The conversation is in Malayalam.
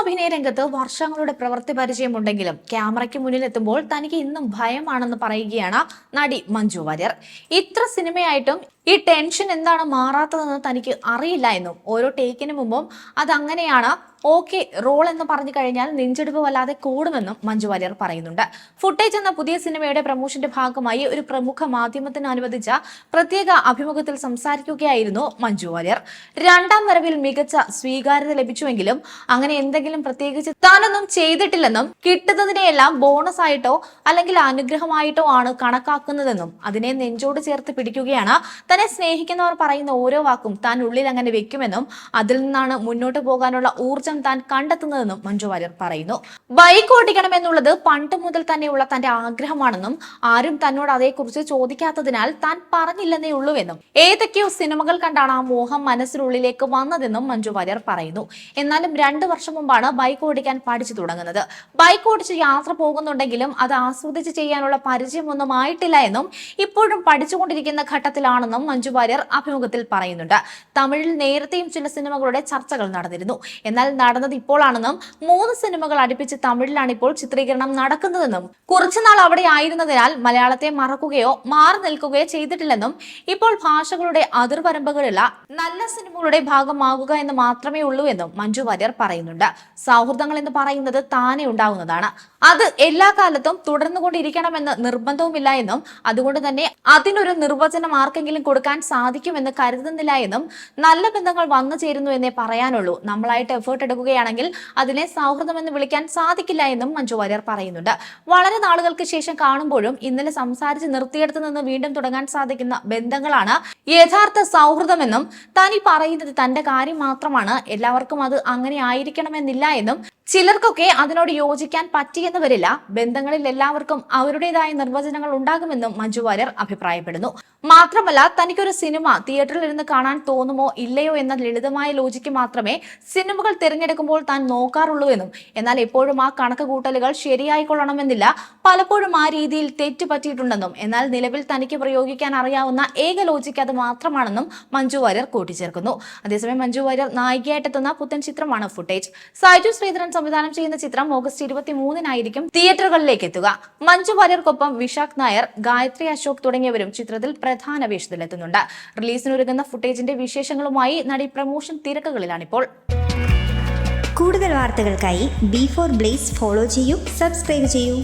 അഭിനയ രംഗത്ത് വർഷങ്ങളുടെ പ്രവൃത്തി പരിചയമുണ്ടെങ്കിലും ക്യാമറയ്ക്ക് മുന്നിൽ എത്തുമ്പോൾ തനിക്ക് ഇന്നും ഭയമാണെന്ന് പറയുകയാണ് നടി മഞ്ജു വാര്യർ. ഇത്ര സിനിമയായിട്ടും ഈ ടെൻഷൻ എന്താണ് മാറാത്തതെന്ന് തനിക്ക് അറിയില്ല എന്നും. ഓരോ ടേക്കിന് മുമ്പും അതങ്ങനെയാണ്. ഓക്കെ റോൾ എന്ന് പറഞ്ഞു കഴിഞ്ഞാൽ നെഞ്ചെടുപ്പ് വല്ലാതെ കൂടുമെന്നും മഞ്ജു വാര്യർ പറയുന്നുണ്ട്. ഫുട്ടേജ് എന്ന പുതിയ സിനിമയുടെ പ്രമോഷന്റെ ഭാഗമായി ഒരു പ്രമുഖ മാധ്യമത്തിന് അനുവദിച്ച പ്രത്യേക അഭിമുഖത്തിൽ സംസാരിക്കുകയായിരുന്നു മഞ്ജു വാര്യർ. രണ്ടാം വരവിൽ മികച്ച സ്വീകാര്യത ലഭിച്ചുവെങ്കിലും അങ്ങനെ എന്തെങ്കിലും പ്രത്യേകിച്ച് താനൊന്നും ചെയ്തിട്ടില്ലെന്നും കിട്ടുന്നതിനെയെല്ലാം ബോണസ് ആയിട്ടോ അല്ലെങ്കിൽ അനുഗ്രഹമായിട്ടോ ആണ് കണക്കാക്കുന്നതെന്നും അതിനെ നെഞ്ചോട് ചേർത്ത് പിടിക്കുകയാണ് തന്നെ സ്നേഹിക്കുന്നവർ പറയുന്ന ഓരോ വാക്കും താൻ ഉള്ളിൽ അങ്ങനെ വെക്കുമെന്നും അതിൽ നിന്നാണ് മുന്നോട്ട് പോകാനുള്ള ഊർജം താൻ കണ്ടെത്തുന്നതെന്നും മഞ്ജു വാര്യർ പറയുന്നു. ബൈക്ക് ഓടിക്കണമെന്നുള്ളത് പണ്ട് മുതൽ തന്നെയുള്ള തന്റെ ആഗ്രഹമാണെന്നും ആരും തന്നോട് അതേക്കുറിച്ച് ചോദിക്കാത്തതിനാൽ താൻ പറഞ്ഞില്ലെന്നേ ഉള്ളൂവെന്നും ഏതൊക്കെയോ സിനിമകൾ കണ്ടാണ് ആ മോഹം മനസ്സിനുള്ളിലേക്ക് വന്നതെന്നും മഞ്ജു വാര്യർ പറയുന്നു. എന്നാലും രണ്ടു വർഷം മുമ്പാണ് ബൈക്ക് ഓടിക്കാൻ പഠിച്ചു തുടങ്ങുന്നത്. ബൈക്ക് ഓടിച്ച് യാത്ര പോകുന്നുണ്ടെങ്കിലും അത് ആസ്വദിച്ച് ചെയ്യാനുള്ള പരിചയമൊന്നും ആയിട്ടില്ല എന്നും ഇപ്പോഴും പഠിച്ചുകൊണ്ടിരിക്കുന്ന ഘട്ടത്തിലാണെന്നും മഞ്ജു വാര്യർ അഭിമുഖത്തിൽ പറയുന്നുണ്ട്. തമിഴിൽ നേരത്തെയും ചില സിനിമകളുടെ ചർച്ചകൾ നടന്നിരുന്നു. എന്നാൽ നടന്നത് ഇപ്പോഴാണെന്നും മൂന്ന് സിനിമകൾ അടുപ്പിച്ച് തമിഴിലാണ് ഇപ്പോൾ ചിത്രീകരണം നടക്കുന്നതെന്നും കുറച്ചുനാൾ അവിടെ ആയിരുന്നതിനാൽ മലയാളത്തെ മറക്കുകയോ മാറി നിൽക്കുകയോ ചെയ്തിട്ടില്ലെന്നും ഇപ്പോൾ ഭാഷകളുടെ അതിർവരമ്പുകളില്ല നല്ല സിനിമകളുടെ ഭാഗമാകുക എന്ന് മാത്രമേ ഉള്ളൂ എന്നും മഞ്ജു വാര്യർ പറയുന്നുണ്ട്. സൗഹൃദങ്ങൾ എന്ന് പറയുന്നത് താനെ ഉണ്ടാവുന്നതാണ്. അത് എല്ലാ കാലത്തും തുടർന്നുകൊണ്ടിരിക്കണമെന്ന് നിർബന്ധവുമില്ല എന്നും അതുകൊണ്ട് തന്നെ അതിനൊരു നിർവചനം ആർക്കെങ്കിലും കൊടുക്കാൻ സാധിക്കുമെന്ന് കരുതുന്നില്ല എന്നും നല്ല ബന്ധങ്ങൾ വന്നു ചേരുന്നു എന്നേ പറയാനുള്ളൂ. നമ്മളായിട്ട് എഫേർട്ട് എടുക്കുകയാണെങ്കിൽ അതിനെ സൗഹൃദം എന്ന് വിളിക്കാൻ സാധിക്കില്ല എന്നും മഞ്ജു വാര്യർ പറയുന്നുണ്ട്. വളരെ നാളുകൾക്ക് ശേഷം കാണുമ്പോഴും ഇന്നലെ സംസാരിച്ച് നിർത്തിയെടുത്ത് നിന്ന് വീണ്ടും തുടങ്ങാൻ സാധിക്കുന്ന ബന്ധങ്ങളാണ് യഥാർത്ഥ സൗഹൃദമെന്നും ഈ പറയുന്നത് തന്റെ കാര്യം മാത്രമാണ്. എല്ലാവർക്കും അത് അങ്ങനെ ആയിരിക്കണമെന്നില്ല എന്നും ചിലർക്കൊക്കെ അതിനോട് യോജിക്കാൻ പറ്റിയെന്ന് വരില്ല. ബന്ധങ്ങളിൽ എല്ലാവർക്കും അവരുടേതായ നിർവചനങ്ങൾ ഉണ്ടാകുമെന്നും മഞ്ജു വാര്യർ അഭിപ്രായപ്പെടുന്നു. മാത്രമല്ല തനിക്കൊരു സിനിമ തിയേറ്ററിൽ ഇരുന്ന് കാണാൻ തോന്നുമോ ഇല്ലയോ എന്ന ലളിതമായ ലോജിക്ക് മാത്രമേ സിനിമകൾ തിരഞ്ഞെടുക്കുമ്പോൾ താൻ നോക്കാറുള്ളൂ എന്നും. എന്നാൽ എപ്പോഴും ആ കണക്ക് കൂട്ടലുകൾ ശരിയായിക്കൊള്ളണമെന്നില്ല. പലപ്പോഴും ആ രീതിയിൽ തെറ്റ് പറ്റിയിട്ടുണ്ടെന്നും എന്നാൽ നിലവിൽ തനിക്ക് പ്രയോഗിക്കാൻ അറിയാവുന്ന ഏക ലോജിക്ക് അത് മാത്രമാണെന്നും മഞ്ജു വാര്യർ കൂട്ടിച്ചേർക്കുന്നു. അതേസമയം മഞ്ജു വാര്യർ നായികയായിട്ടെത്തുന്ന പുത്തൻ ചിത്രമാണ് ഫുട്ടേജ്. സൈജു ശ്രീധരൻ സംവിധാനം ചെയ്യുന്ന ചിത്രം ഓഗസ്റ്റ് ഇരുപത്തി മൂന്നിനായിരിക്കും തിയേറ്ററുകളിലേക്ക് എത്തുക. മഞ്ജു വാര്യർക്കൊപ്പം വിശാഖ് നായർ ഗായത്രി അശോക് തുടങ്ങിയവരും ചിത്രത്തിൽ പ്രധാന വേഷത്തിലെത്തുന്നുണ്ട്. റിലീസിനൊരുങ്ങുന്ന ഫുട്ടേജിന്റെ വിശേഷങ്ങളുമായി നടി പ്രമോഷൻ തിരക്കുകളിലാണിപ്പോൾ. കൂടുതൽ വാർത്തകൾക്കായി ബി ഫോർ ബ്ലേസ് ഫോളോ ചെയ്യൂ സബ്സ്ക്രൈബ് ചെയ്യൂ.